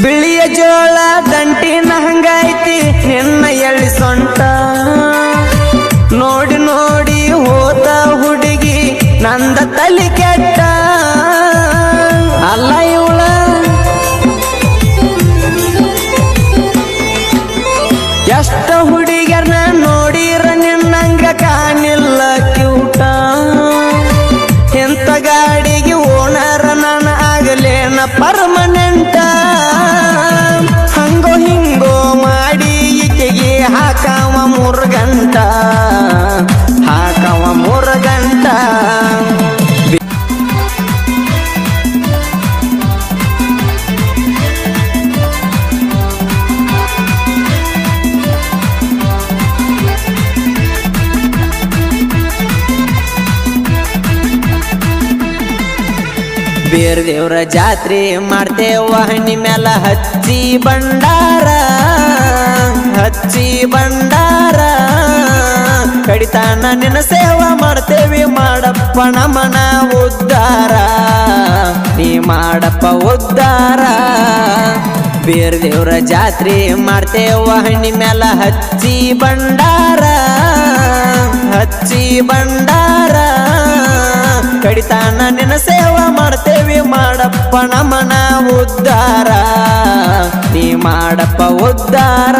ಬಿಳಿಯ ಜೋಳ ದಂಟಿನ ಹಂಗೈತಿ ನಿನ್ನ ಎಳ್ಳಿ ಸೊಂಟ. ನೋಡಿ ನೋಡಿ ಹೋದ ಹುಡುಗಿ ನಂದ ತಲಿ ಬೇರ್ ದೇವ್ರ ಜಾತ್ರೆ ಮಾಡ್ತೇವ. ಹಣ್ಣಿ ಮ್ಯಾಲ ಹಚ್ಚಿ ಬಂಡಾರ ಹಚ್ಚಿ ಬಂಡಾರ ಕಡಿತಾನ ನಿನ್ನ ಸೇವಾ ಮಾಡ್ತೇವಿ ಮಾಡಪ್ಪ ನಮನ ಉದ್ಧಾರ ನೀ ಮಾಡಪ್ಪ ಉದ್ಧಾರ ಬೇರ್ ದೇವ್ರ ಜಾತ್ರೆ ಮಾಡ್ತೇವ. ಹಣ್ಣಿ ಮ್ಯಾಲ ಹಚ್ಚಿ ಬಂಡಾರ ಹಚ್ಚಿ ಬಂಡಾರ ಕಡಿತಾನ ನಿನ್ನ ಸೇವಾ ಮಾಡ್ತೇವಿ ಮಾಡಪ್ಪ ನಮನ ಉದ್ಧಾರ. ನೀ ಮಾಡಪ್ಪ ಉದ್ಧಾರ.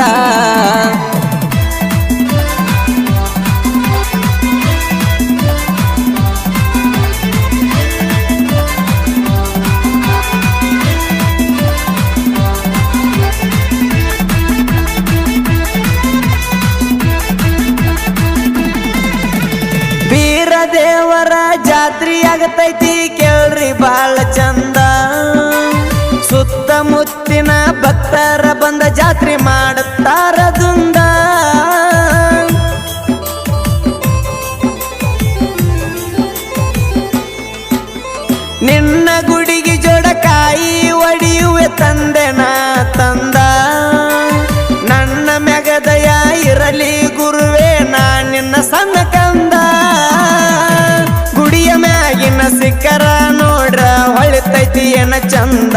ಜಾತ್ರೆ ಕೇಳ್ರಿ ಬಾಳ ಚಂದ. ಸುತ್ತಮುತ್ತಿನ ಭಕ್ತರ ಬಂದ ಜಾತ್ರೆ ಮಾಡುತ್ತಾರ ದುಂದ ಏನ ಚಂದ?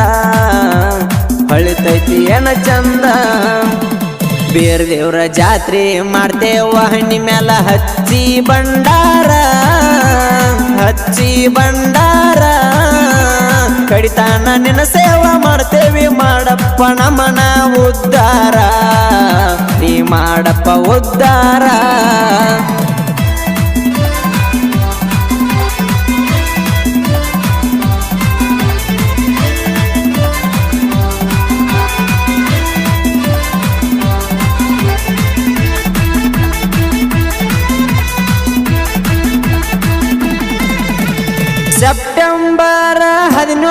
ಹೊಳಿತೈತಿ ಏನ ಚಂದ? ಬೇರ್ ದೇವ್ರ ಜಾತ್ರೆ ಮಾಡ್ತೇವ, ಹಣ್ಣಿ ಮ್ಯಾಲ ಹಚ್ಚಿ ಬಂಡಾರ ಹಚ್ಚಿ ಬಂಡಾರ ಕಡಿತಾನ ನಿನ್ನ ಸೇವಾ ಮಾಡ್ತೇವಿ ಮಾಡಪ್ಪ ನಮನ ಉದ್ಧಾರ ನೀ ಮಾಡಪ್ಪ ಉದ್ಧಾರ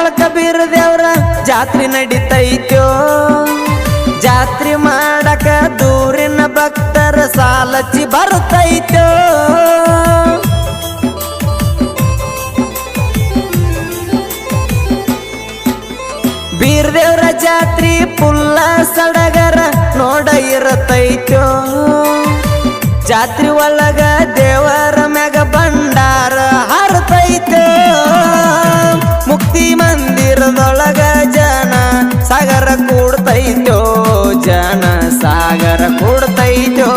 ಹದಿನೇಳಕ ಕಬೀರ ದೇವ್ರ ಜಾತ್ರೆ ನಡೀತೈತೋ? ಜಾತ್ರೆ ಮಾಡಕ ದೂರಿನ ಭಕ್ತರ ಸಾಲಚ್ಚಿ ಬರ್ತೈತೋ ಬೀರ್ದೇವ್ರ ಜಾತ್ರಿ ಪುಲ್ಲ ಸಡಗರ ನೋಡ ಇರತೈತೋ? ಜಾತ್ರೆ ಒಳಗ ಸಾಗರ ಕೊಡ್ತೈತೋ.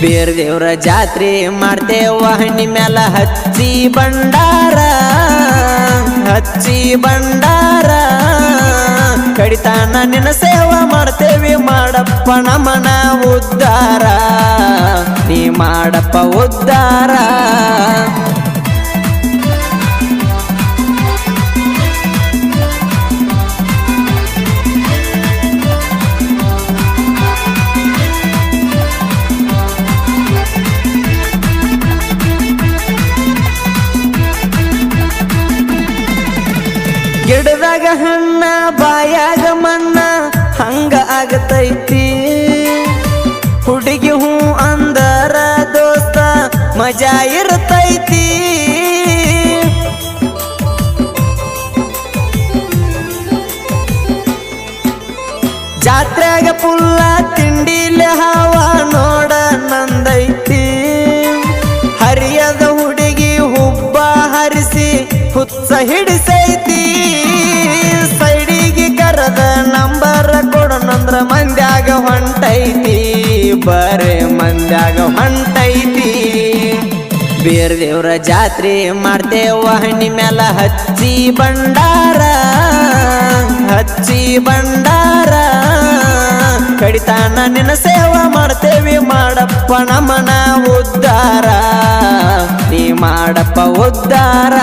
ಬೇರ್ ದೇವ್ರ ಜಾತ್ರೆ ಮಾಡ್ತೇವ ಮ್ಯಾಲ ಹಚ್ಚಿ ಬಂಡಾರ ಹಚ್ಚಿ ಬಂಡಾರ ಕಡಿತಾನ ನಿನ್ನ ಸೇವಾ ಮಾಡ್ತೇವಿ ಮಾಡಪ್ಪ ನಮನ ಉದ್ಧಾರ. ಹಣ್ಣ ಬಾಯಾಗ ಮಣ್ಣ ಹಂಗ ಆಗತೈತಿ. ಹುಡುಗಿ ಹೂ ಅಂದರ ದೋಸ್ತ ಮಜಾ ಇರ್ತೈತಿ. ಮಂದ್ಯಾಗ ಹೊಂಟೈತಿ, ಬರೆ ಮಂದ್ಯಾಗ ಹೊಂಟೈತಿ. ಬೇರೆ ದೇವ್ರ ಜಾತ್ರೆ ಮಾಡ್ತೇವ ಹಣ್ಣಿ ಮ್ಯಾಲ ಹಚ್ಚಿ ಬಂಡಾರ ಹಚ್ಚಿ ಬಂಡಾರ ಕಡಿತಾನ ನಿನ್ನ ಸೇವಾ ಮಾಡ್ತೇವಿ ಮಾಡಪ್ಪ ನಮನ ಉದ್ಧಾರ ನೀ ಮಾಡಪ್ಪ ಉದ್ಧಾರ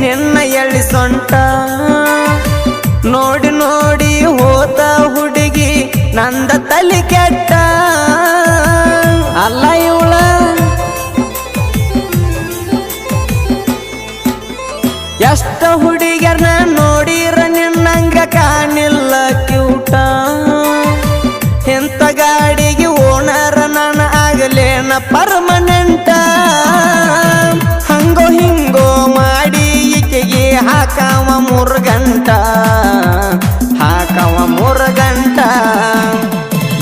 ನಿನ್ನ ಎಳ್ಳಿ ಸೊಂಟ. ನೋಡಿ ನೋಡಿ ಹೋತ ಹುಡುಗಿ ನಂದ ತಲೆ ಕೆಟ್ಟ. ಅಲ್ಲ ಇವಳ? ಎಷ್ಟ ಹುಡುಗಿಯರ್ನ ನೋಡಿರ ನಿನ್ನಂಗ ಕಾಣಿಲ್ಲ ಕ್ಯೂಟ ಎಂತ ಗಾಡಿಗೆ ಓಣರ ನನ್ನ ಆಗಲೇನ ಪರ್ಮನೆಂಟ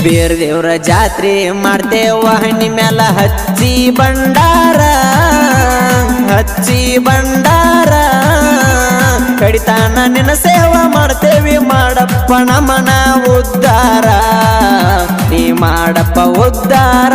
ಬೇರ್ ದೇವ್ರ ಜಾತ್ರೆ ಮಾಡ್ತೇವ. ಹಣ್ಣಿ ಮ್ಯಾಲ ಹಚ್ಚಿ ಬಂಡಾರ ಹಚ್ಚಿ ಬಂಡಾರ ಕಡಿತಾನ ನಿನ್ನ ಸೇವಾ ಮಾಡ್ತೇವಿ ಮಾಡಪ್ಪ ನಮನ ಉದ್ಧಾರ. ನೀ ಮಾಡಪ್ಪ ಉದ್ಧಾರ.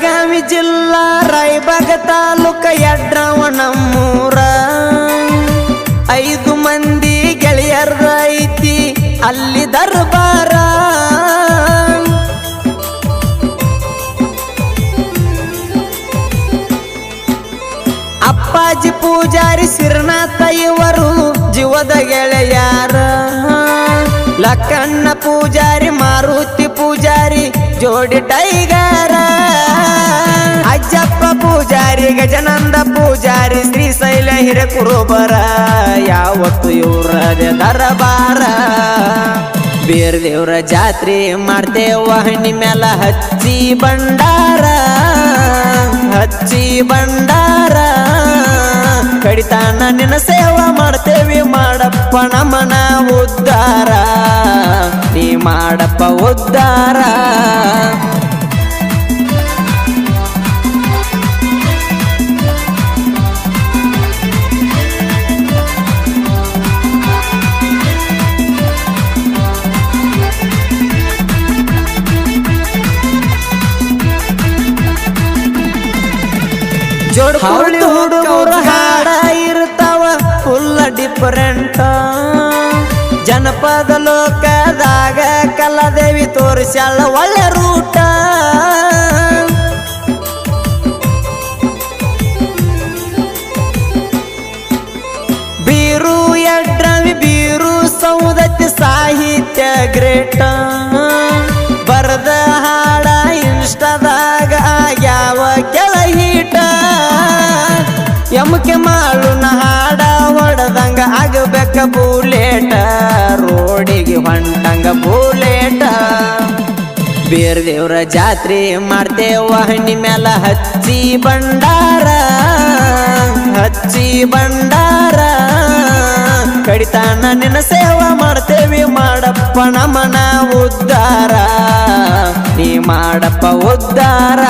ಬೆಳಗಾವಿ ಜಿಲ್ಲಾ ರಾಯಬಾಗ ತಾಲೂಕ ಯಡ್ರಾವ ನಮ್ಮೂರ ಐದು ಮಂದಿ ಗೆಳೆಯರ ಐತಿ ಅಲ್ಲಿ ದರ್ಬಾರ. ಅಪ್ಪಾಜಿ ಪೂಜಾರಿ ಸಿರನಾಥ ಇವರು ಜೀವದ ಗೆಳೆಯಾರ. ಲಕ್ಕಣ್ಣ ಪೂಜಾರಿ, ಮಾರುತಿ ಪೂಜಾರಿ, ಜೋಡಿ ಟೈಗರ. ಗಜನಂದ ಪೂಜಾರಿ ಶ್ರೀ ಶ್ರೀಶೈಲ ಹಿರಕುರುಬರ ಯಾವತ್ತು ಇವರ ದರಬಾರ? ಬೇರ್ ದೇವ್ರ ಜಾತ್ರೆ ಮಾಡ್ತೇವ, ಹಣ್ಣಿ ಮ್ಯಾಲ ಹಚ್ಚಿ ಬಂಡಾರ ಹಚ್ಚಿ ಬಂಡಾರ ಕಡಿತಾನ ನಿನ್ನ ಸೇವಾ ಮಾಡ್ತೇವಿ ಮಾಡಪ್ಪ ನಮನ ಉದ್ಧಾರ. ನೀ ಮಾಡಪ್ಪ ಉದ್ಧಾರ. ಡಿಫರೆಂಟ್ ಜನಪದ ಲೋಕದಾಗ ಕಲಾದೇವಿ ತೋರಿಸ್ಯಾಳ ಒಳ್ಳೆ ರೂಟ. ಬೀರು ಎಡ್ರವಿ ಬೀರು ಸೌದತ್ತಿ ಸಾಹಿತ್ಯ ಗ್ರೇಟ. ಬೇರ್ ದೇವ್ರ ಜಾತ್ರೆ ಮಾಡ್ತೇವ, ಹಣ್ಣಿ ಮ್ಯಾಲ ಹಚ್ಚಿ ಬಂಡಾರ ಹಚ್ಚಿ ಬಂಡಾರ ಕಡಿತಾನ ನಿನ್ನ ಸೇವಾ ಮಾಡ್ತೇವಿ ಮಾಡಪ್ಪ ನಮನ ಉದ್ಧಾರ. ನೀ ಮಾಡಪ್ಪ ಉದ್ಧಾರ.